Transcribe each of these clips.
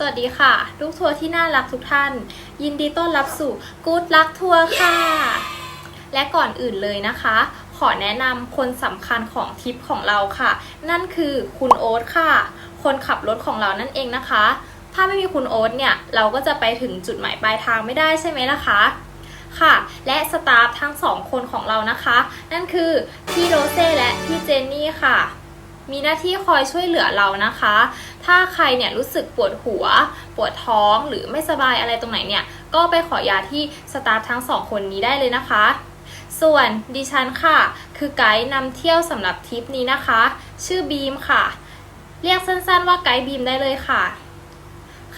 สวัสดีค่ะ ลูกทัวร์ที่น่ารักทุกท่าน ยินดีต้อนรับสู่กู๊ดลักทัวร์ค่ะ และก่อนอื่นเลยนะคะ ขอแนะนำคนสำคัญของทริปของเราค่ะ นั่นคือคุณโอ๊ตค่ะ คนขับรถของเรานั่นเองนะคะ ถ้าไม่มีคุณโอ๊ตเนี่ย เราก็จะไปถึงจุดหมายปลายทางไม่ได้ใช่ไหมล่ะคะค่ะ และสตาฟทั้งสองคนของเรานะคะ นั่นคือพี่โรเซ่และพี่เจนนี่ค่ะ มีหน้าที่คอยช่วยเหลือเรานะคะ ถ้าใครเนี่ยรู้สึกปวดหัว ปวดท้องหรือไม่สบายอะไรตรงไหนเนี่ย ก็ไปขอยาที่สตาฟทั้งสองคนนี้ได้เลยนะคะ ส่วนดิฉันค่ะ คือไกด์นำเที่ยวสำหรับทริปนี้นะคะ ชื่อบีมค่ะ เรียกสั้นๆว่าไกด์บีมได้เลยค่ะ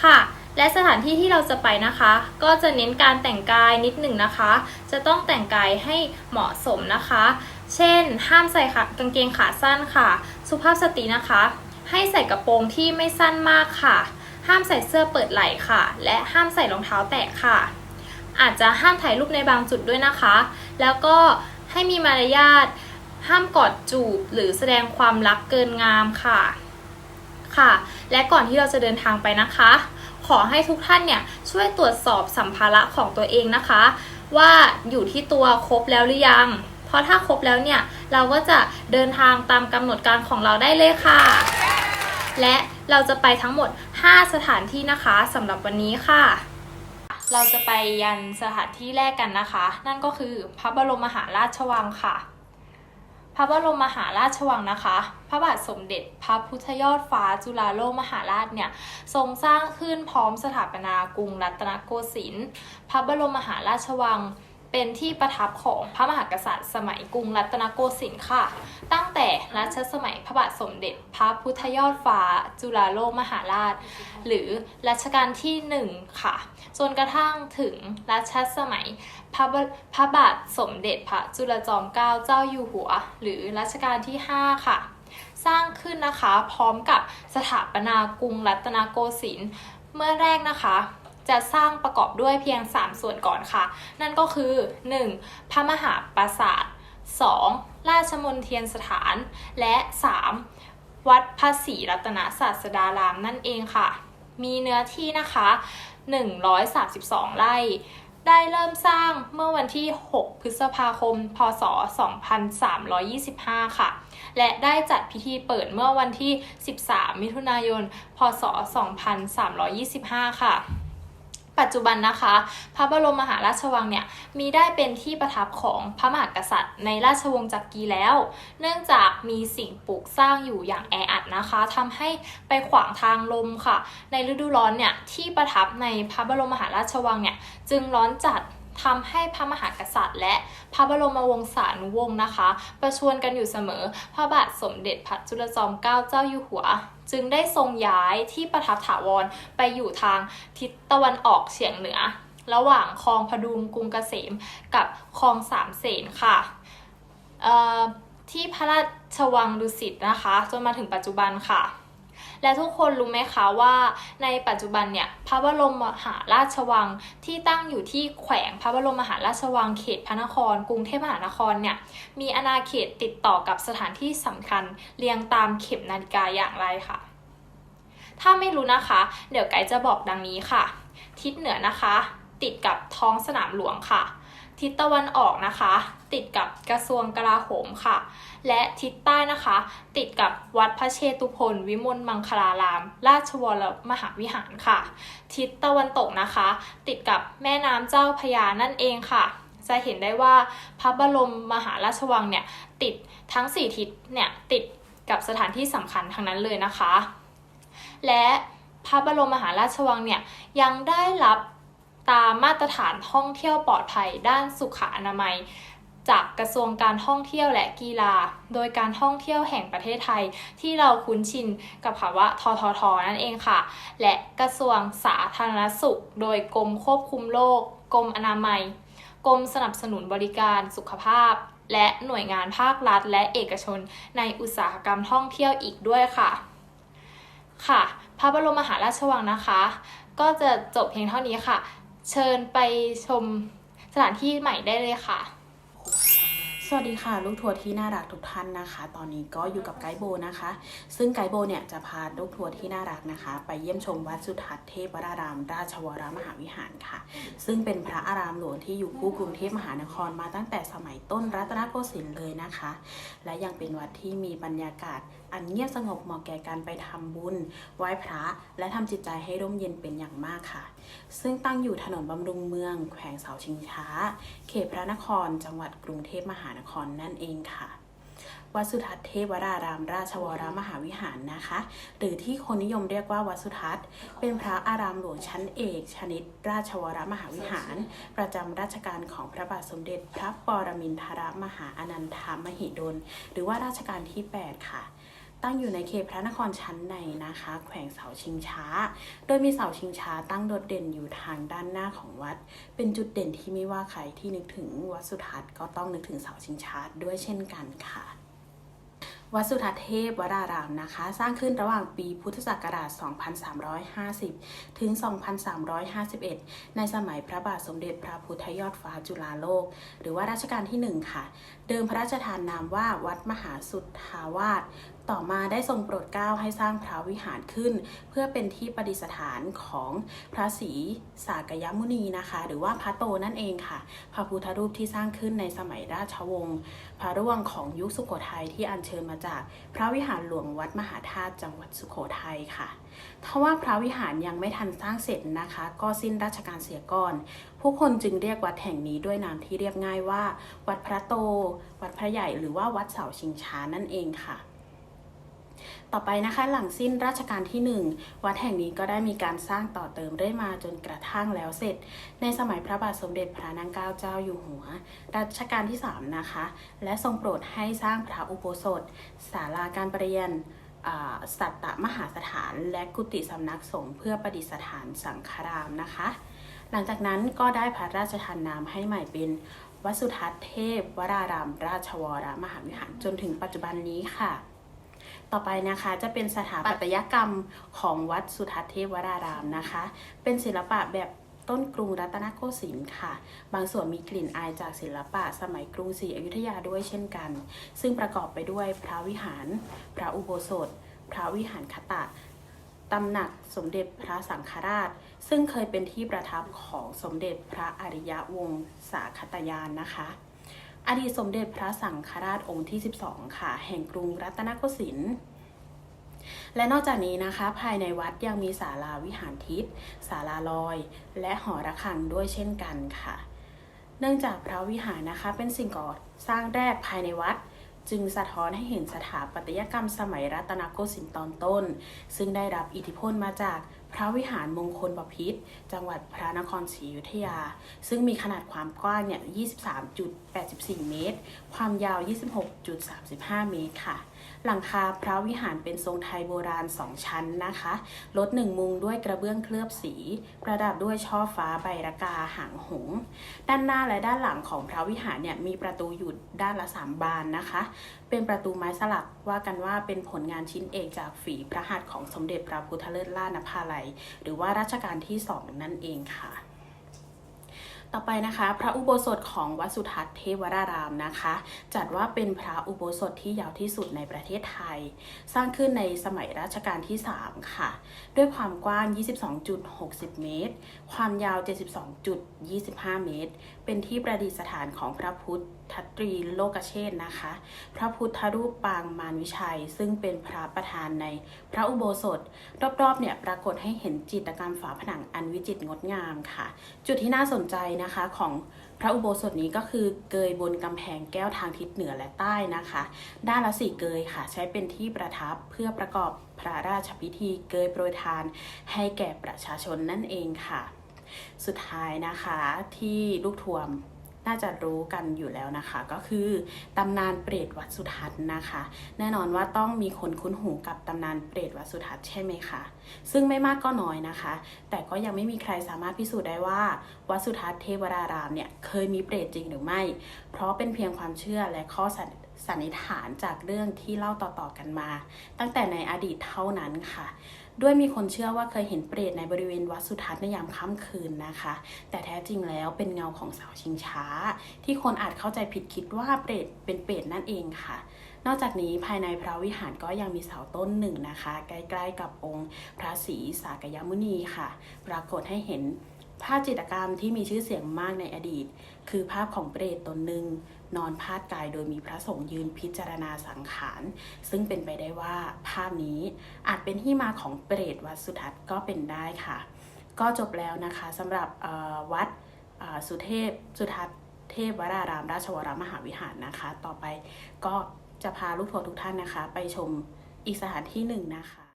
ค่ะและสถานที่ที่เราจะไปนะคะ ก็จะเน้นการแต่งกายนิดหนึ่งนะคะ จะต้องแต่งกายให้เหมาะสมนะคะ เช่น ห้ามใส่ขากางเกงขาสั้นค่ะ สุภาพสตรีนะคะ ให้ใส่กระโปรงที่ไม่สั้นมากค่ะ ห้ามใส่เสื้อเปิดไหล่ค่ะ และห้ามใส่รองเท้าแตะค่ะ อาจจะห้ามถ่ายรูปในบางจุดด้วยนะคะ แล้วก็ให้มีมารยาท ห้ามกอดจูบหรือแสดงความรักเกินงามค่ะค่ะ และก่อนที่เราจะเดินทางไปนะคะ ขอให้ทุกท่านเนี่ยช่วยตรวจสอบสัมภาระของตัวเองนะคะ ว่าอยู่ที่ตัวครบแล้วหรือยัง เพราะถ้าครบแล้วเนี่ยเราก็จะเดินทางตามกำหนดการของเราได้เลยค่ะ และเราจะไปทั้งหมด 5 สถานที่นะคะสำหรับวันนี้ค่ะ เราจะไปยันสถานที่แรกกันนะคะ นั่นก็คือพระบรมมหาราชวังค่ะพระบรมมหาราชวังนะคะ พระบาทสมเด็จพระพุทธยอดฟ้าจุฬาโลกมหาราชเนี่ย ทรงสร้างขึ้นพร้อมสถาปนากรุงรัตนโกสินทร์ พระบรมมหาราชวัง เป็นที่ประทับของพระมหากษัตริย์ สมัยกรุงรัตนโกสินทร์ค่ะ ตั้งแต่รัชสมัยพระบาทสมเด็จพระพุทธยอดฟ้าจุฬาโลกมหาราช หรือรัชกาลที่หนึ่งค่ะ จนกระทั่งถึงรัชสมัยพระบพระบาทสมเด็จพระจุลจอมเกล้าเจ้าอยู่หัว หรือรัชกาลที่ 5 ค่ะสร้างขึ้นนะคะพร้อมกับสถาปนากรุงรัตนโกสินทร์เมื่อแรกนะคะ จะสร้างประกอบด้วยเพียง 3 ส่วนก่อนค่ะ นั่นก็คือ 1. พระมหาปราสาท 2. ราชมนเทียนสถาน และ 3. วัดพระศรีรัตนศาสดารามนั่นเองค่ะ มีเนื้อที่นะคะ 132 ไร่ได้เริ่มสร้างเมื่อวันที่ 6 พฤษภาคม พศ 2325 ค่ะ และได้จัดพิธีเปิดเมื่อวันที่ 13 มิถุนายน พศ 2325 ค่ะ ปัจจุบันนะคะ พระบรมมหาราชวังเนี่ยมีได้เป็นที่ประทับของพระมหากษัตริย์ ในราชวงศ์จักรีแล้ว เนื่องจากมีสิ่งปลูกสร้างอยู่อย่างแออัดนะคะทำให้ไปขวางทางลมค่ะ ในฤดูร้อนเนี่ยที่ประทับในพระบรมมหาราชวังเนี่ยจึงร้อนจัดทำให้พระมหากษัตริย์ และพระบรมวงศานุวงศ์นะคะ ประชวรกันอยู่เสมอ พระบาทสมเด็จพระจุลจอมเกล้าเจ้าอยู่หัว จึงได้ทรงย้ายที่ประทับถาวรไปอยู่ทางทิศตะวันออกเฉียงเหนือ ระหว่างคลองพดุงกรุงเกษมกับคลองสามเสนค่ะที่พระราชวังดุสิตนะคะ จนมาถึงปัจจุบันค่ะ และทุกคนรู้ไหมคะว่าในปัจจุบันเนี่ยพระบรมมหาราชวังที่ตั้งอยู่ที่แขวงพระบรมมหาราชวังเขตพระนคร กรุงเทพมหานครเนี่ยมีอาณาเขตติดต่อกับสถานที่สำคัญเรียงตามเข็มนาฬิกาอย่างไรค่ะ ถ้าไม่รู้นะคะ เดี๋ยวไกด์จะบอกดังนี้ค่ะ ทิศเหนือนะคะ ติดกับท้องสนามหลวงค่ะ ทิศตะวันออกนะคะ ติดกับกระทรวงกลาโหมค่ะ และทิศใต้นะคะ ติดกับวัดพระเชตุพนวิมลมังคลาราม ราชวรมหาวิหารค่ะ ทิศตะวันตกนะคะ ติดกับแม่น้ำเจ้าพยานั่นเองค่ะ จะเห็นได้ว่าพระบรมมหาราชวังเนี่ยติดทั้ง 4 ทิศเนี่ยติดกับสถานที่สำคัญทั้งนั้นเลยนะคะ และพระบรมมหาราชวังเนี่ยยังได้รับ ตามมาตรฐานท่องเที่ยวปลอดภัยด้านสุขอนามัย จากกระทรวงการท่องเที่ยวและกีฬา โดยการท่องเที่ยวแห่งประเทศไทย ที่เราคุ้นชินกับคำว่าทททนั่นเองค่ะ และกระทรวงสาธารณสุข โดยกรมควบคุมโรคกรมอนามัยกรมสนับสนุนบริการสุขภาพ และหน่วยงานภาครัฐ และเอกชนในอุตสาหกรรมท่องเที่ยวอีกด้วยค่ะ ค่ะ พระบรมมหาราชวังนะคะ ก็จะจบเพียงเท่านี้ค่ะ เชิญไปชมสถานที่ใหม่ได้เลยค่ะ สวัสดีค่ะ ลูกทัวร์ที่น่ารักทุกท่านนะคะ ตอนนี้ก็อยู่กับไกด์โบนะคะ ซึ่งไกด์โบเนี่ยจะพาลูกทัวร์ที่น่ารักนะคะ ไปเยี่ยมชมวัดสุทัศน์เทพวราราม ราชวรมหาวิหารค่ะ ซึ่งเป็นพระอารามหลวงที่อยู่คู่กรุงเทพมหานครมาตั้งแต่สมัยต้นรัตนโกสินทร์เลยนะคะ และยังเป็นวัดที่มีบรรยากาศอันเงียบสงบเหมาะแก่การไปทำบุญไหว้พระ และทำจิตใจให้ร่มเย็นเป็นอย่างมากค่ะ ซึ่งตั้งอยู่ถนนบำรุงเมือง แขวงเสาชิงช้า เขตพระนคร จังหวัดกรุงเทพมหานครนั่นเองค่ะวัดสุทัศน์เทวรารามราชวรมหาวิหารนะคะ หรือที่คนนิยมเรียกว่าวัดสุทัศน์ เป็นพระอารามหลวงชั้นเอก ชนิด ราชวรมหาวิหาร ประจำราชการของพระบาทสมเด็จ พระปรมินทรมหาอนันทามหิดล หรือว่าราชการที่ 8 ค่ะ ตั้งอยู่ในเขตพระนครชั้นในนะคะ แขวงเสาชิงช้า โดยมีเสาชิงช้าตั้งโดดเด่นอยู่ทางด้านหน้าของวัด เป็นจุดเด่นที่ไม่ว่าใครที่นึกถึงวัดสุทัศน์ก็ต้องนึกถึงเสาชิงช้าด้วยเช่นกันค่ะวัดสุทัศน์เทพวรารามนะคะ สร้างขึ้นระหว่างปีพุทธศักราช 2350 ถึง 2351 ในสมัยพระบาทสมเด็จพระพุทธยอดฟ้าจุฬาโลก หรือว่ารัชกาลที่ 1 ค่ะ เดิมพระราชทานนามว่าวัดมหาสุทธาวาส ต่อมาได้ทรงโปรดเกล้าให้สร้างพระวิหารขึ้น เพื่อเป็นที่ประดิษฐานของพระศรีสากยมุนีนะคะ หรือว่าพระโตนั่นเองค่ะ พระพุทธรูปที่สร้างขึ้นในสมัยราชวงศ์พระร่วงของยุคสุโขทัยที่อัญเชิญมาจากพระวิหารหลวงวัดมหาธาตุจังหวัดสุโขทัยค่ะทว่าพระวิหารยังไม่ทันสร้างเสร็จนะคะ ก็สิ้นราชการเสียก่อน ผู้คนจึงเรียกวัดแห่งนี้ด้วยนามที่เรียบง่ายว่า วัดพระโต วัดพระใหญ่หรือว่าวัดเสาชิงช้านั่นเองค่ะ ต่อไปนะคะหลังสิ้นราชการที่ 1 วัดแห่งนี้ก็ได้มีการสร้างต่อเติมเรื่อยมาจนกระทั่งแล้วเสร็จ ในสมัยพระบาทสมเด็จพระนางเกล้าเจ้าอยู่หัว รัชกาลที่ 3 นะคะ และทรงโปรดให้สร้างพระอุโบสถศาลาการประเรียนสัตตมหาสถาน และกุฏิสำนักสงฆ์เพื่อประดิษฐานสังฆรามนะคะ หลังจากนั้นก็ได้พระราชทานนามให้ใหม่เป็นวัดสุทัศน์เทพ วราราม ราชวรมหาวิหารจนถึงปัจจุบันนี้ค่ะ ต่อไปนะคะจะเป็นสถาปัตยกรรมของวัดสุทัศน์เทพวรารามนะคะ เป็นศิลปะแบบต้นกรุงรัตนโกสินทร์ค่ะ บางส่วนมีกลิ่นอายจากศิลปะสมัยกรุงศรีอยุธยาด้วยเช่นกัน ซึ่งประกอบไปด้วยพระวิหาร พระอุโบสถ พระวิหารคตะตำหนักสมเด็จพระสังฆราช ซึ่งเคยเป็นที่ประทับของสมเด็จพระอริยวงศาคตยานนะคะ อดีตสมเด็จพระสังฆราชองค์ที่ 12 ค่ะ แห่งกรุงรัตนโกสินทร์และนอกจากนี้นะคะ ภายในวัดยังมีศาลาวิหารทิพย์ศาลาลอย และหอระฆังด้วยเช่นกันค่ะ เนื่องจากพระวิหารนะคะเป็นสิ่งก่อสร้างแรกภายในวัด จึงสะท้อนให้เห็นสถาปัตยกรรมสมัยรัตนโกสินทร์ตอนต้น ซึ่งได้รับอิทธิพลมาจาก พระวิหารมงคลบพิษจังหวัดพระนครศรีอยุธยา ซึ่งมีขนาดความกว้างเนี่ย 23.84 เมตร ความยาว 26.35 เมตรค่ะ หลังคาพระวิหารเป็นทรงไทยโบราณ 2 ชั้นนะคะลดหนึ่งมุงด้วยกระเบื้องเคลือบสี ประดับด้วยช่อฟ้าใบระกาหางหง ด้านหน้าและด้านหลังของพระวิหารเนี่ยมีประตูอยู่ด้านละ 3 บานนะคะ เป็นประตูไม้สลักว่ากันว่าเป็นผลงานชิ้นเอกจากฝีพระหัตถ์ของสมเด็จพระพุทธเลิศล่านภาลัย หรือว่ารัชกาลที่ 2 นั่นเองค่ะ ต่อไปนะคะ พระอุโบสถของวัดสุทัศน์เทวรารามนะคะ จัดว่าเป็นพระอุโบสถที่ยาวที่สุดในประเทศไทย สร้างขึ้นในสมัยรัชกาลที่ 3 ค่ะ ด้วยความกว้าง 22.60 เมตร ความยาว 72.25 เมตร เป็นที่ประดิษฐานของพระพุทธ ทัตรีโลกเชษนะคะ พระพุทธรูปปางมารวิชัย ซึ่งเป็นพระประธานในพระอุโบสถ รอบๆเนี่ยปรากฏให้เห็นจิตรกรรมฝาผนังอันวิจิตรงดงามค่ะ จุดที่น่าสนใจนะคะของพระอุโบสถนี้ก็คือเกยบนกำแพงแก้วทางทิศเหนือและใต้นะคะ ด้านละสี่เกยค่ะ ใช้เป็นที่ประทับเพื่อประกอบพระราชพิธีเกยโปรยทาน ให้แก่ประชาชนนั่นเองค่ะ สุดท้ายนะคะที่ลูกทวม น่าจะรู้กันอยู่แล้วนะคะ ก็คือตำนานเปรตวัดสุทัศน์นะคะ แน่นอนว่าต้องมีคนคุ้นหูกับตำนานเปรตวัดสุทัศน์ใช่ไหมคะซึ่งไม่มากก็น้อยนะคะ แต่ก็ยังไม่มีใครสามารถพิสูจน์ได้ว่า วัดสุทัศน์เทวรารามเนี่ยเคยมีเปรตจริงหรือไม่ เพราะเป็นเพียงความเชื่อและข้อสันสันนิษฐานจากเรื่องที่เล่าต่อๆกันมา ตั้งแต่ในอดีตเท่านั้นค่ะ ด้วยมีคนเชื่อว่าเคยเห็นเปรตในบริเวณวัดสุทัศน์ในยามค่ำคืนนะคะ แต่แท้จริงแล้วเป็นเงาของสาวชิงช้า ที่คนอาจเข้าใจผิดคิดว่าเปรตเป็นเปรตนั่นเองค่ะ นอกจากนี้ภายในพระวิหารก็ยังมีเสาต้นหนึ่งนะคะ ใกล้ๆกับองค์พระศรีสากยมุนีค่ะ ปรากฏให้เห็นภาพจิตรกรรมที่มีชื่อเสียงมากในอดีต คือภาพของเปรตตนหนึ่ง นอนพาดกายโดยมีพระสงฆ์ยืนพิจารณาสังขาร ซึ่งเป็นไปได้ว่าภาพนี้อาจเป็นที่มาของเปรตวัดสุทัศน์ก็เป็นได้ค่ะ ก็จบแล้วนะคะสำหรับวัดสุเทพสุทัศน์เทพวรารามราชวรมหาวิหารนะคะ ต่อไปก็จะพาลูกทัวร์ทุกท่านนะคะ ไปชมอีกสถานที่หนึ่งนะคะ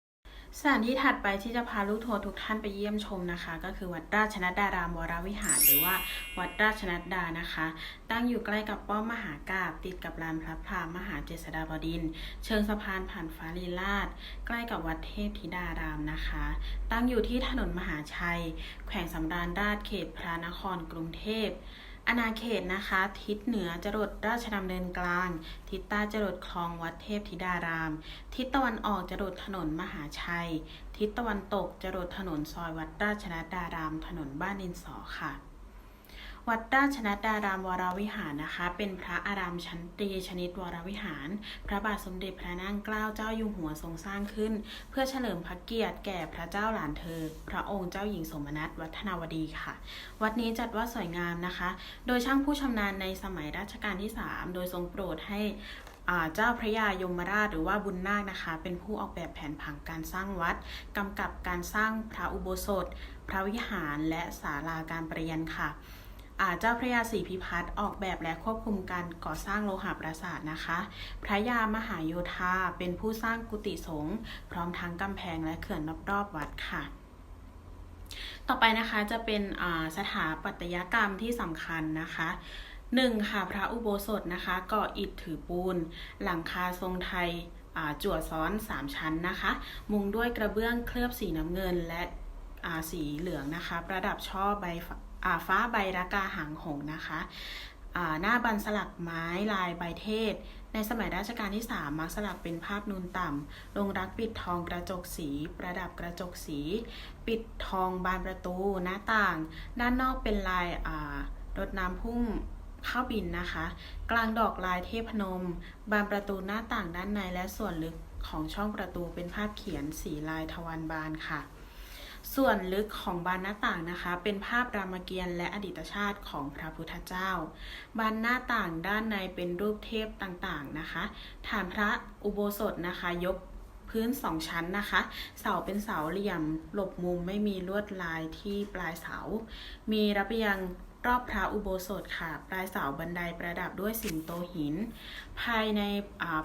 สถานที่ถัดไปที่จะพาลูกทัวร์ทุกท่านไปเยี่ยมชมนะคะ ก็คือวัดราชนัดดารามวรวิหาร หรือว่าวัดราชนัดดานะคะ ตั้งอยู่ใกล้กับป้อมมหากาบติดกับลานพระพรามหาเจษฎาบดิน เชิงสะพานผ่านฟ้าลีลาดใกล้กับวัดเทพธิดารามนะคะ ตั้งอยู่ที่ถนนมหาชัย แขวงสำราญราชเขตพระนครกรุงเทพ อาณาเขตนะคะ ทิศเหนือจรดราชดำเนินกลาง ทิศใต้จรดคลองวัดเทพธิดาราม ทิศตะวันออกจรดถนนมหาชัย ทิศตะวันตกจรดถนนซอยวัดราชนัดดาราม ถนนบ้านดินสอค่ะ วัดราชนัดดารามวรวิหารนะคะ เป็นพระอารามชั้นตรีชนิดวรวิหาร พระบาทสมเด็จพระนางเกล้าเจ้าอยู่หัวทรงสร้างขึ้น เพื่อเฉลิมพระเกียรติแก่พระเจ้าหลานเธอ พระองค์เจ้าหญิงสมนัตวัฒนาวดีค่ะ วัดนี้จัดว่าสวยงามนะคะ โดยช่างผู้ชำนาญในสมัยรัชกาลที่ 3 โดยทรงโปรดให้เจ้าพระยายมราชหรือว่าบุญนาคนะคะ เป็นผู้ออกแบบแผนผังการสร้างวัดกำกับการสร้างพระอุโบสถ พระวิหารและศาลาการประเรียนค่ะ เจ้าพระยาศรีพิพัฒน์ออกแบบและควบคุมการก่อสร้างโลหะปราสาทนะคะ พระยามหาโยธาเป็นผู้สร้างกุฏิสงฆ์พร้อมทั้งกำแพงและเขื่อนรอบๆวัดค่ะต่อไปนะคะจะเป็นสถาปัตยกรรมที่สำคัญนะคะหนึ่งค่ะพระอุโบสถนะคะก่ออิฐถือปูน หลังคาทรงไทยจั่วซ้อน 3 ชั้นนะคะ มุงด้วยกระเบื้องเคลือบสีน้ำเงินและสีเหลืองนะคะ ประดับช่อใบ ฟ้าใบรากาหางหงนะคะหน้าบันสลักไม้ลายใบเทศ ในสมัยรัชกาลที่ 3 มักสลักเป็นภาพนูนต่ำ ลงรักปิดทองกระจกสี ประดับกระจกสี ปิดทองบานประตูหน้าต่าง ด้านนอกเป็นลายรดน้ำพุ่งข้าวบินนะคะ กลางดอกลายเทพนม บานประตูหน้าต่างด้านในและส่วนลึกของช่องประตูเป็นภาพเขียนสีลายทวารบานค่ะ ส่วนลึกของบานหน้าต่างนะคะ เป็นภาพรามเกียรติ์และอดีตชาติของพระพุทธเจ้า บานหน้าต่างด้านในเป็นรูปเทพต่างๆนะคะ ฐานพระอุโบสถนะคะยกพื้นสองชั้นนะคะ เสาเป็นเสาเหลี่ยม หลบมุมไม่มีลวดลายที่ปลายเสา มีระเบียงรอบพระอุโบสถค่ะ ปลายเสาบันไดประดับด้วยสิงโตหิน ภายใน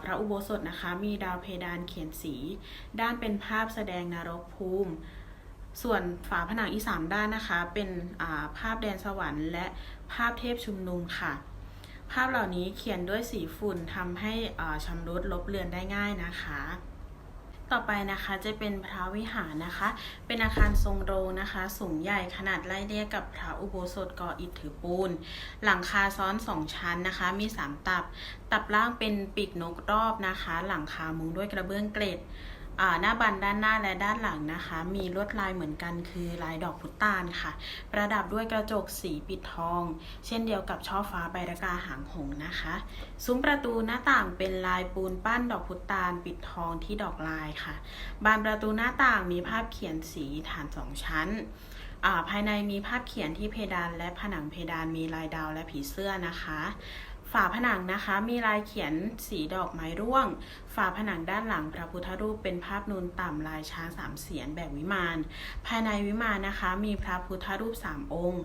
พระอุโบสถนะคะ มีดาวเพดานเขียนสี ด้านเป็นภาพแสดงนรกภูมิ ส่วนฝาผนังอีกสามด้านนะคะ เป็นาภาพแดนสวรรค์และภาพเทพชุมนุมค่ะ ภาพเหล่านี้เขียนด้วยสีฝุ่นทำให้ชำรุดลบเลือนได้ง่ายนะคะต่อไปนะคะจะเป็นพระวิหารนะคะ เป็นอาคารทรงโรงนะคะ สูงใหญ่ขนาดไล่เรียกกับพระอุโบสถก่ออิฐถือปูน หลังคาซ้อนสองชั้นนะคะ มีสามตับ ตับล่างเป็นปีกนกรอบนะคะ หลังคามุงด้วยกระเบื้องเกล็ด หน้าบันด้านหน้าและด้านหลังนะคะ มีลวดลายเหมือนกันคือลายดอกพุตานค่ะ ประดับด้วยกระจกสีปิดทอง เช่นเดียวกับช่อฟ้าใบรากาหางหงนะคะ ซุ้มประตูหน้าต่างเป็นลายปูนปั้นดอกพุตานปิดทองที่ดอกลายค่ะ บานประตูหน้าต่างมีภาพเขียนสีฐานสองชั้นภายในมีภาพเขียนที่เพดานและผนังเพดานมีลายดาวและผีเสื้อนะคะ ฝาผนังนะคะ มีลายเขียนสีดอกไม้ร่วง ฝาผนังด้านหลังพระพุทธรูปเป็นภาพนูนต่ำลายช้างสามเสียนแบบวิมาน ภายในวิมานนะคะ มีพระพุทธรูปสามองค์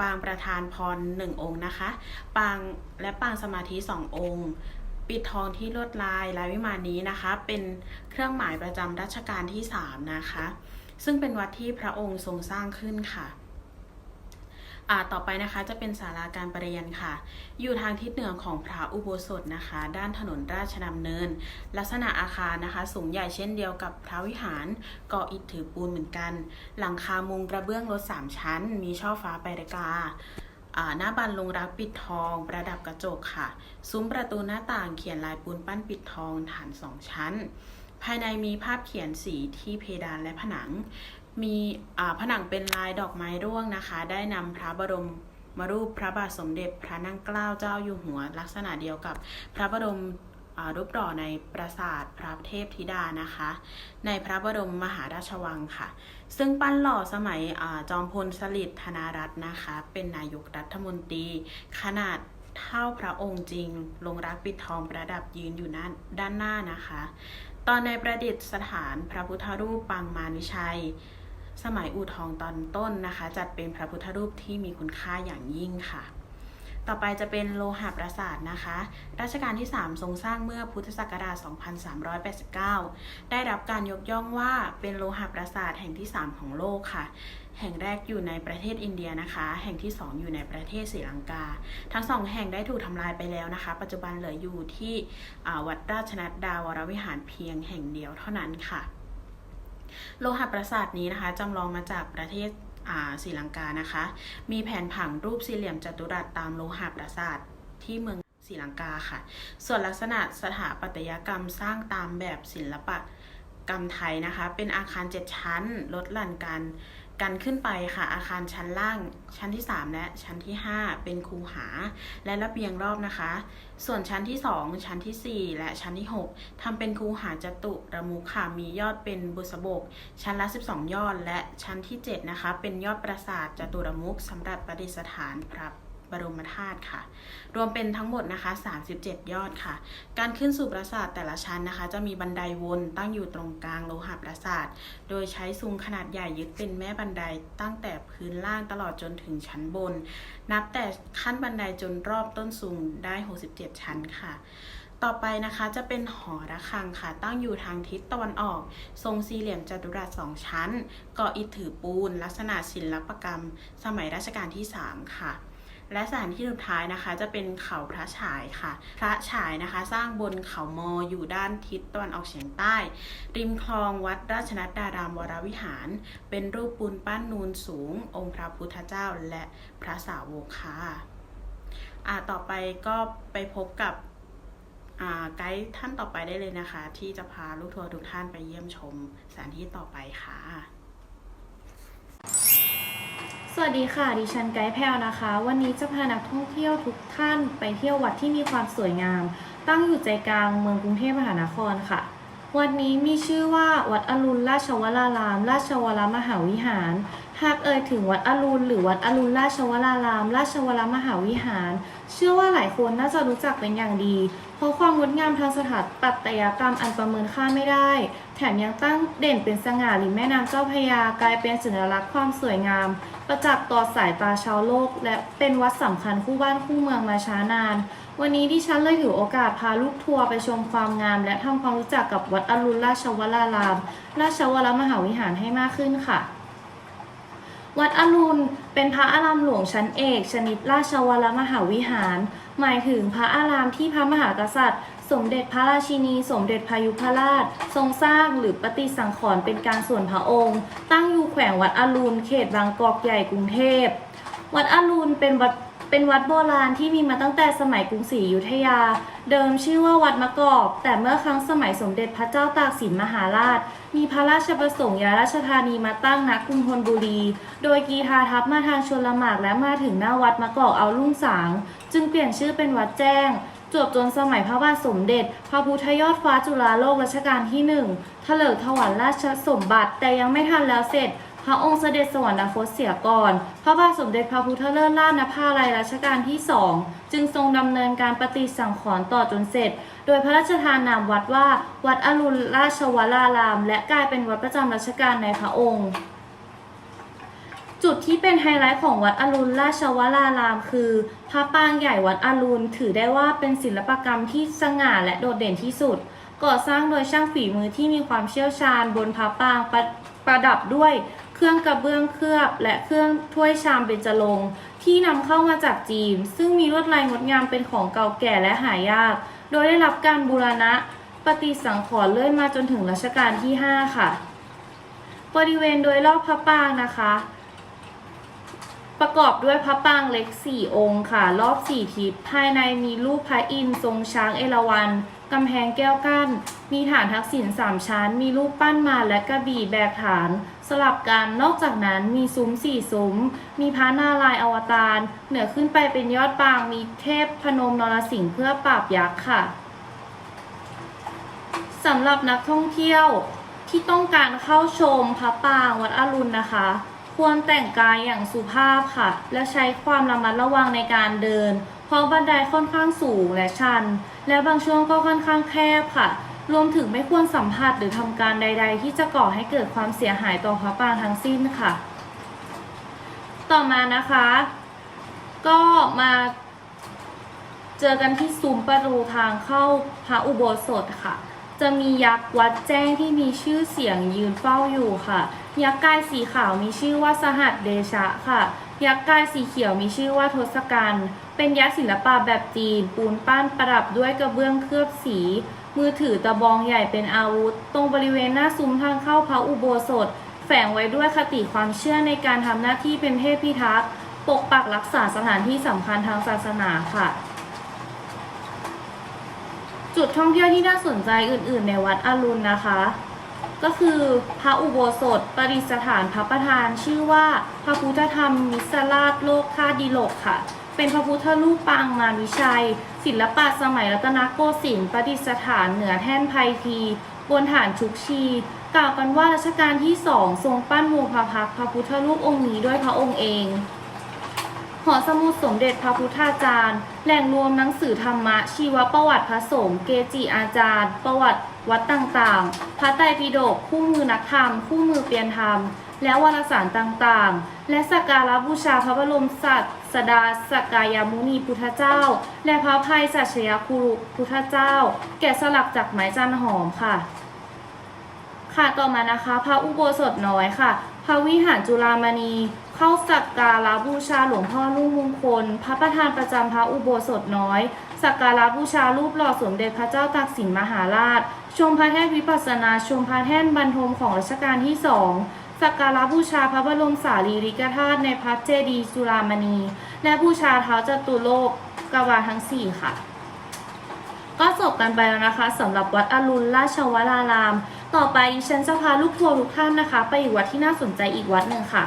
ปางประธานพรหนึ่งองค์นะคะ ปางและปางสมาธิสององค์ปิดทองที่ลวดลายลายวิมานนี้นะคะ เป็นเครื่องหมายประจำรัชกาลที่ 3 นะคะ ซึ่งเป็นวัดที่พระองค์ทรงสร้างขึ้นค่ะ ต่อไปนะคะจะเป็นศาลาการประเรียนค่ะ อยู่ทางทิศเหนือของพระอุโบสถนะคะ ด้านถนนราชดำเนิน ลักษณะอาคารนะคะ สูงใหญ่เช่นเดียวกับพระวิหารก่ออิฐถือปูนเหมือนกัน หลังคามุงกระเบื้องรถสามชั้น มีช่อฟ้าไปรากาอ่าหน้าบันลงรักปิดทอง ประดับกระจกค่ะ ซุ้มประตูหน้าต่างเขียนลายปูนปั้นปิดทองฐานสองชั้น ภายในมีภาพเขียนสีที่เพดานและผนัง มีผนังเป็นลายดอกไม้ร่วงนะคะ ได้นำพระบรมมารูปพระบาทสมเด็จพระนั่งเกล้าเจ้าอยู่หัว ลักษณะเดียวกับพระบรมรูปหล่อในปราสาทพระเทพธิดานะคะ ในพระบรมมหาราชวังค่ะ ซึ่งปั้นหล่อสมัยอจอมพลสฤษดิ์ธนารัตน์นะคะ เป็นนายกรัฐมนตรี ขนาดเท่าพระองค์จริง ลงรักปิดทองประดับยืนอยู่ด้นด้านหน้านะคะ ตอนในประดิษฐานพระพุทธรูปปางมารวิชัย สมัยอู่ทองตอนต้นนะคะ จัดเป็นพระพุทธรูปที่มีคุณค่าอย่างยิ่งค่ะ ต่อไปจะเป็นโลหะปราสาทนะคะ รัชกาลที่ 3 ทรงสร้างเมื่อพุทธศักราช 2389 ได้รับการยกย่องว่าเป็นโลหะปราสาทแห่งที่ 3 ของโลกค่ะแห่งแรกอยู่ในประเทศอินเดียนะคะ แห่งที่ 2 อยู่ในประเทศศรีลังกา ทั้งสองแห่งได้ถูกทำลายไปแล้วนะคะ ปัจจุบันเหลืออยู่ที่วัดราชนัดดาวรวิหารเพียงแห่งเดียวเท่านั้นค่ะ โลหะปราสาทนี้นะคะจำลองมาจากประเทศศรีลังกานะคะ มีแผนผังรูปสี่เหลี่ยมจัตุรัสตามโลหะปราสาทที่เมืองศรีลังกาค่ะ ส่วนลักษณะสถาปัตยกรรมสร้างตามแบบศิลปกรรมไทยนะคะ เป็นอาคาร7ชั้นลดหลั่นกัน กันขึ้นไปค่ะอาคารชั้นล่างชั้นที่ 3 และชั้นที่ 5 เป็นคูหา และระเบียงรอบนะคะ ส่วนชั้นที่ 2 ชั้นทีสี่4 และชั้นที่ 6ทำเป็นคูหาจตุระมุขค่ะมียอดเป็นบุษบก ชั้นละ 12 ยอด และชั้นที่ 7 นะคะ เป็นยอดปราสาทจตุรมุขสำหรับประดิษฐานพระบ รมธาตุค่ะ รวมเป็นทั้งหมดนะคะ 37 ยอดค่ะ การขึ้นสู่ปราสาทแต่ละชั้นนะคะ จะมีบันไดวนตั้งอยู่ตรงกลางโลหะปราสาท โดยใช้ซุงขนาดใหญ่ยึดเป็นแม่บันไดตั้งแต่พื้นล่างตลอดจนถึงชั้นบน นับแต่ขั้นบันไดจนรอบต้นซุงได้ 67 ชั้นค่ะต่อไปนะคะจะเป็นหอระฆังค่ะ ตั้งอยู่ทางทิศตะวันออก ทรงสี่เหลี่ยมจัตุรัสสองชั้นก่ออิฐถือปูน ลักษณะศิลปกรรม สมัยรัชกาลที่ 3 ค่ะ และสถานที่สุดท้ายนะคะจะเป็นเขาพระฉายค่ะ พระฉายนะคะสร้างบนเขามออยู่ด้านทิศตะวันออกเฉียงใต้ ริมคลองวัดราชนัดดารามวรวิหาร เป็นรูปปูนปั้นนูนสูง องค์พระพุทธเจ้าและพระสาวกค่ะอ่าต่อไปก็ไปพบกับอ่าไกด์ท่านต่อไปได้เลยนะคะ ที่จะพาลูกทัวร์ทุกท่านไปเยี่ยมชมสถานที่ต่อไปค่ะ สวัสดีค่ะ ดิฉันไกด์แพลวนะคะ วันนี้จะพานักท่องเที่ยวทุกท่านไปเที่ยววัดที่มีความสวยงาม ตั้งอยู่ใจกลางเมืองกรุงเทพมหานครค่ะ วัดนี้มีชื่อว่าวัดอรุณราชวราราม ราชวรมหาวิหาร หากเอ่ยถึงวัดอรุณหรือวัดอรุณราชวราราม ราชวรมหาวิหาร เชื่อว่าหลายคนน่าจะรู้จักเป็นอย่างดี เพราะความงดงามทางสถาปัตยกรรมอันประเมินค่าไม่ได้ แถมยังตั้งเด่นเป็นสง่าริมแม่น้ำเจ้าพระยากลายเป็นสัญลักษณ์ความสวยงาม ประจักษ์ต่อสายตาชาวโลก และเป็นวัดสำคัญคู่บ้านคู่เมืองมาช้านาน วันนี้ดิฉันเลยถือโอกาสพาลูกทัวร์ไปชมความงาม และทำความรู้จักกับวัดอรุณราชวราราม ราชวรมหาวิหารให้มากขึ้นค่ะ วัดอรุณเป็นพระอารามหลวงชั้นเอก ชนิดราชวรมหาวิหาร หมายถึงพระอารามที่พระมหากษัตริย์ สมเด็จพระราชินี สมเด็จพายุพราช ทรงสร้างหรือปฏิสังขรณ์เป็นการส่วนพระองค์ ตั้งอยู่แขวงวัดอรุณเขตบางกอกใหญ่กรุงเทพวัดอรุณเป็นวัด เป็นวัดโบราณที่มีมาตั้งแต่สมัยกรุงศรีอยุธยา เดิมชื่อว่าวัดมะกอก แต่เมื่อครั้งสมัยสมเด็จพระเจ้าตากสินมหาราช มีพระราชประสงค์ย้ายราชธานีมาตั้งณกรุงธนบุรี โดยกีทาทัพมาทางชลหมากและมาถึงหน้าวัดมะกอกเอารุ่งสาง จึงเปลี่ยนชื่อเป็นวัดแจ้งจบจนสมัยพระบาทสมเด็จ พระพุทธยอดฟ้าจุฬาโลกรัชกาลที่หนึ่งเถลิงถวัลราชสมบัติแต่ยังไม่ทันแล้วเสร็จ พระองค์เสด็จสวรรคตเสียก่อน พระบาทสมเด็จพระพุทธเลิศราชนภาลัยรัชกาลที่สองจึงทรงดำเนินการปฏิสังขรณ์ต่อจนเสร็จ โดยพระราชทานนามวัดว่า วัดอรุณราชวราราม และกลายเป็นวัดประจำรัชกาลในพระองค์ จุดที่เป็นไฮไลท์ของวัดอรุณราชวราราม คือพระปางใหญ่วัดอรุณถือได้ว่าเป็นศิลปกรรมที่สง่าและโดดเด่นที่สุด ก่อสร้างโดยช่างฝีมือที่มีความเชี่ยวชาญบนพระปางประประดับด้วย เครื่องกระเบื้องเคลือบ และเครื่องถ้วยชามเบญจรงค์ที่นำเข้ามาจากจีน ซึ่งมีลวดลายงดงามเป็นของเก่าแก่และหายาก โดยได้รับการบูรณะปฏิสังขรณ์เลื่อยมาจนถึงรัชกาลที่ 5 ค่ะ บริเวณโดยรอบพระปางนะคะ ประกอบด้วยพระปางเล็ก 4 องค์ค่ะ รอบ 4 ทิศภายในมีรูปพระอินทร์ทรงช้างเอราวัณ กำแพงแก้วกั้น มีฐานทักษิณสามชั้น มีรูปปั้นมาและกระบี่แบกฐาน สลับกัน นอกจากนั้นมีซุ้มสี่ซุ้ม มีพระนารายณ์อวตาร เหนือขึ้นไปเป็นยอดปาง มีเทพพนมนรสิงห์เพื่อปราบยักษ์ค่ะ สำหรับนักท่องเที่ยวที่ต้องการเข้าชมพระปางวัดอรุณนะคะ ควรแต่งกายอย่างสุภาพค่ะ และใช้ความระมัดระวังในการเดิน เพราะบันไดค่อนข้างสูงและชัน และบางช่วงก็ค่อนข้างแคบค่ะ รวมถึงไม่ควรสัมผัสหรือทำการใด ๆ ที่จะก่อให้เกิดความเสียหายต่อพระปรางทั้งสิ้นค่ะ ต่อมานะคะ ก็มาเจอกันที่ซุ้มประตูทางเข้าพระอุโบสถค่ะ จะมียักษ์วัดแจ้งที่มีชื่อเสียงยืนเฝ้าอยู่ค่ะ ยักษ์กายสีขาวมีชื่อว่าสหัสเดชะค่ะ ยักษ์กายสีเขียวมีชื่อว่าทศกัณฐ์เป็นยักษ์ศิลปะแบบจีน ปูนปั้นประดับด้วยกระเบื้องเคลือบสี มือถือตะบองใหญ่เป็นอาวุธ ตรงบริเวณหน้าซุ้มทางเข้าพระอุโบสถ แฝงไว้ด้วยคติความเชื่อในการทำหน้าที่เป็นเทพพิทักษ์ปกปักรักษาสถานที่สำคัญทางศาสนาค่ะ จุดท่องเที่ยวที่น่าสนใจอื่น ๆ ในวัดอรุณนะคะ ก็คือพระอุโบสถประดิษฐานพระประธานชื่อว่าพระพุทธธรรมมิสราชโลกธาดิโลกค่ะ เป็นพระพุทธรูปปางมารวิชัย ศิลปะสมัยรัตนโกสินทร์ประดิษฐานเหนือแท่นไพทีบนฐานชุกชีกล่าวกันว่ารัชกาลที่สองทรงปั้นวงพระพักพระพุทธรูปองค์นี้ด้วยพระองค์เองหอสมุดสมเด็จพระพุทธาจารย์ แหล่งรวมหนังสือธรรมะชีวประวัติพระสงฆ์เกจิอาจารย์ ประวัติ วัดต่างๆ พระไตรปิฎกคู่มือนักธรรม คู่มือเปลี่ยนธรรม และวารสารต่างๆ และสักการะบูชาพระบรมสัสดาสกกายมุนีพุทธเจ้า และพระภัยสัชยคุรุพุทธเจ้า แกะสลักจากไม้จันหอมค่ะ ค่ะต่อมานะคะ พระอุโบสถน้อยค่ะ พระวิหารจุฬามณีเข้าสักการะบูชาหลวงพ่อลูกมงคล พระประธานประจำพระอุโบสถน้อย สักการะบูชารูปหล่อสมเด็จพระเจ้าตากสินมหาราช ชมพระแท่นวิปัสสนา ชมพระแท่นบรรทมของรัชกาลที่สองสักการะบูชาพระบรมสารีริกธาตุในพระเจดีย์จุฬามณี และบูชาเท้าจตุโลกกวาทั้งสี่ค่ะ ก็จบกันไปแล้วนะคะสำหรับวัดอรุณราชวราราม ต่อไปดิฉันจะพาลูกทัวร์ทุกท่านนะคะ ไปอีกวัดที่น่าสนใจอีกวัดหนึ่งค่ะ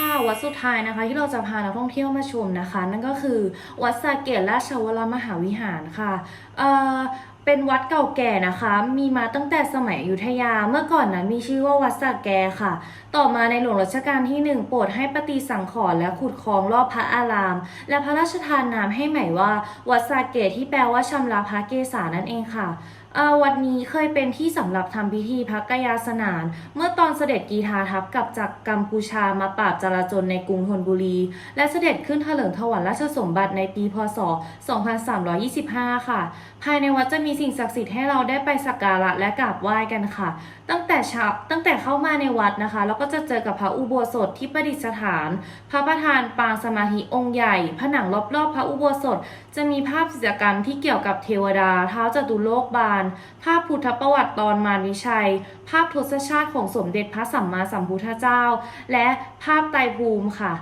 ค่ะวัดสุดท้ายนะคะ ที่เราจะพานักท่องเที่ยวมาชมนะคะ นั่นก็คือวัดสาเกตราชวรมหาวิหารค่ะเอ่อเป็นวัดเก่าแก่นะคะ มีมาตั้งแต่สมัยอยุธยา เมื่อก่อนนั้นมีชื่อว่าวัดสาแกค่ะ ต่อมาในหลวงรัชกาลที่หนึ่งโปรดให้ปฏิสังขรณ์และขุดคลองรอบพระอาราม และพระราชทานนามให้ใหม่ว่าวัดสาเกตที่แปลว่าชำระพระเกศานั่นเองค่ะ วัดนี้เคยเป็นที่สำหรับทำพิธีพระกยาสนาน เมื่อตอนเสด็จกีทาทัพกลับจากกัมพูชามาปราบจราจนในกรุงธนบุรี และเสด็จขึ้นเถลิงถวัลยราชสมบัติในปีพศ 2325 ค่ะ ภายในวัดจะมีสิ่งศักดิ์สิทธิ์ให้เราได้ไปสักการะและกราบไหว้กันค่ะ ตั้งแต่เช้าตั้งแต่เข้ามาในวัดนะคะเราก็จะเจอกับพระอุโบสถที่ประดิษฐาน พระประธานปางสมาธิองค์ใหญ่ ผนังรอบๆ พระอุโบสถ จะมีภาพกิจกรรมที่เกี่ยวกับเทวดาเท้าจตุโลกบาล ภาพพุทธประวัติตอนมารวิชัย ภาพทศชาติของสมเด็จพระสัมมาสัมพุทธเจ้า และภาพไตรภูมิค่ะ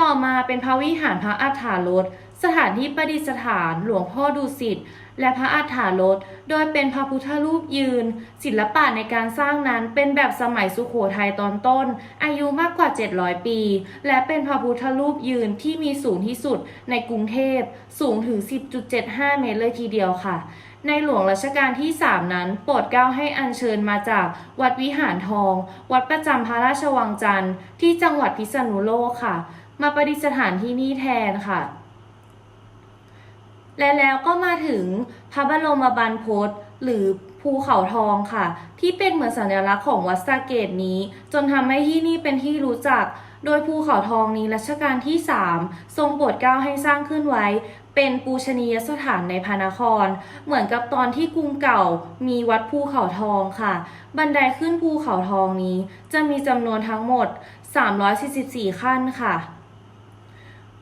ต่อมาเป็นพระวิหารพระอัฏฐารถ สถานที่ประดิษฐานหลวงพ่อดุสิตและพระอัฏฐารถโดยเป็นพระพุทธรูปยืน ศิลปะในการสร้างนั้นเป็นแบบสมัยสุขโขทัยตอนต้น อายุมากกว่า 700 ปี และเป็นพระพุทธรูปยืนที่มีสูงที่สุดในกรุงเทพ สูงถึง 10.75 เมตรเลยทีเดียวค่ะ ในหลวงรัชกาลที่ 3 นั้น โปรดเกล้าให้อัญเชิญมาจากวัดวิหารทอง วัดประจำพระราชวังจันทร์ที่จังหวัดพิษณุโลกค่ะ มาประดิษฐานที่นี่แทนค่ะ และแล้วก็มาถึงพระบรมบรรพตหรือภูเขาทองค่ะ ที่เป็นเหมือนสัญลักษณ์ของวัดสาเกตนี้ จนทำให้ที่นี่เป็นที่รู้จัก โดยภูเขาทองนี้รัชกาลที่ 3 ทรงโปรดเกล้าให้สร้างขึ้นไว้ เป็นปูชนียสถานในพระนคร เหมือนกับตอนที่กรุงเก่ามีวัดภูเขาทองค่ะ บันไดขึ้นภูเขาทองนี้ จะมีจำนวนทั้งหมด 344 ขั้นค่ะ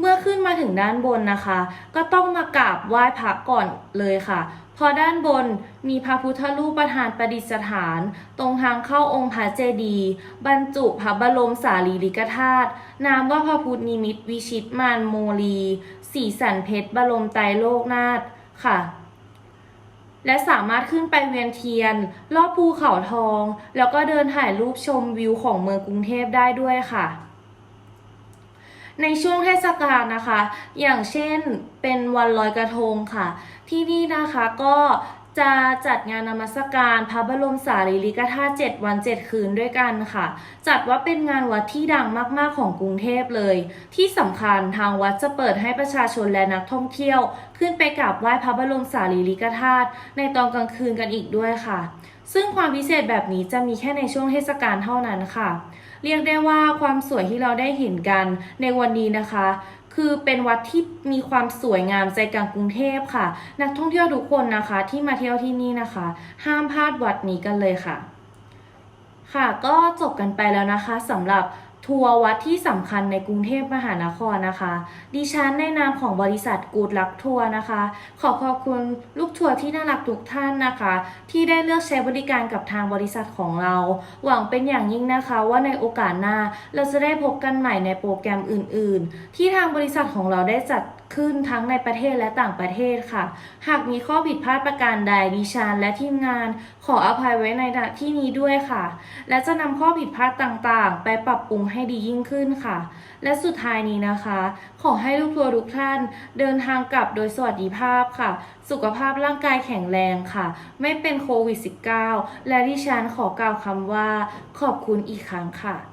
เมื่อขึ้นมาถึงด้านบนนะคะ ก็ต้องมากราบไหว้พระก่อนเลยค่ะ พอด้านบนมีพระพุทธรูปประธานประดิษฐาน ตรงทางเข้าองค์พระเจดีย์บรรจุพระบรมสารีริกธาตุนามว่าพระพุทธนิมิตวิชิตมานโมลีสีสันเพชรบรมไตรโลกนาถค่ะและสามารถขึ้นไปเวียนเทียน รอบภูเขาทอง แล้วก็เดินถ่ายรูปชมวิวของเมืองกรุงเทพได้ด้วยค่ะ ในช่วงเทศกาลนะคะ อย่างเช่นเป็นวันลอยกระทงค่ะ ที่นี่นะคะก็จะจัดงานนมัสการพระบรมสารีริกธาตุ7วัน7คืนด้วยกันค่ะ จัดว่าเป็นงานวัดที่ดังมากๆของกรุงเทพเลย ที่สำคัญทางวัดจะเปิดให้ประชาชนและนักท่องเที่ยว ขึ้นไปกราบไหว้พระบรมสารีริกธาตุในตอนกลางคืนกันอีกด้วยค่ะ ซึ่งความพิเศษแบบนี้จะมีแค่ในช่วงเทศกาลเท่านั้นค่ะ เรียกได้ว่าความสวยที่เราได้เห็นกันในวันนี้นะคะ คือเป็นวัดที่มีความสวยงามใจกลางกรุงเทพค่ะ นักท่องเที่ยวทุกคนนะคะ ที่มาเที่ยวที่นี่นะคะ ห้ามพลาดวัดนี้กันเลยค่ะ ค่ะก็จบกันไปแล้วนะคะสำหรับ ทัวร์วัดที่สำคัญในกรุงเทพมหานครนะคะ ดิฉันในนามของบริษัทกูดลักทัวร์นะคะ ขอขอบคุณลูกทัวร์ที่น่ารักทุกท่านนะคะ ที่ได้เลือกใช้บริการกับทางบริษัทของเรา หวังเป็นอย่างยิ่งนะคะว่าในโอกาสหน้าเราจะได้พบกันใหม่ในโปรแกรมอื่น ๆ ที่ทางบริษัทของเราได้จัด ขึ้นทั้งในประเทศและต่างประเทศค่ะ หากมีข้อผิดพลาดประการใดดิฉันและทีมงาน ขออภัยไว้ในที่นี้ด้วยค่ะ และจะนำข้อผิดพลาดต่างๆ ไปปรับปรุงให้ดียิ่งขึ้นค่ะ และสุดท้ายนี้นะคะ ขอให้ลูกทัวร์ทุกท่าน เดินทางกลับโดยสวัสดิภาพค่ะ สุขภาพร่างกายแข็งแรงค่ะ ไม่เป็นโควิด -19 และดิฉันขอกล่าวคำว่า ขอบคุณอีกครั้งค่ะ